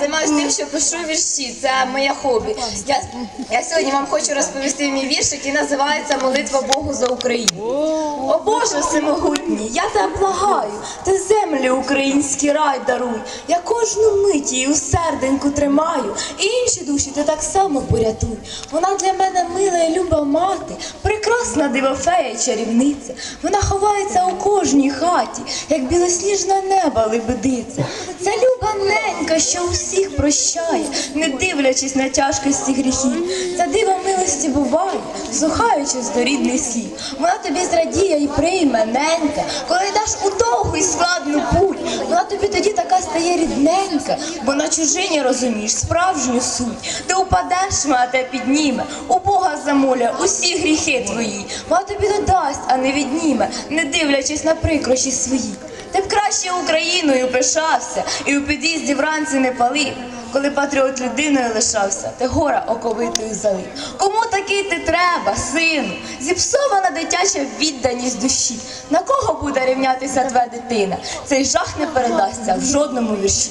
займаюся тим, що пишу вірші. Це моє хобі. Я, я сьогодні вам хочу розповісти мій вірш, який називається Молитва Богу за Україну. О Боже всемогутній, я тебе благаю, ти землі український рай даруй. Я кожну мить її у серденьку тримаю, і інші душі ти так само порятуй. Вона для мене мила і люба мати, прекрасна дивофея і чарівниця. Вона ховається у кожній хаті, як білосніжне небо лебедиця. Це що усіх прощає, не дивлячись на тяжкості гріхів. Це диво милості буває, слухаючись до рідних слів. Вона тобі зрадіє і прийме ненька, коли йдеш у довгу і складну путь. Вона тобі тоді така стає рідненька, бо на чужині розумієш справжню суть. Ти упадеш, вона підніме, у Бога замоля усі гріхи твої. Вона тобі додасть, а не відніме, не дивлячись на прикрощі свої. Б Україною пишався і у під'їзді вранці не палив. Коли патріот людиною лишався, ти гора оковитою залив. Кому такий ти треба, сину? Зіпсована дитяча відданість душі. На кого буде рівнятися твоя дитина? Цей жах не передасться в жодному вірші.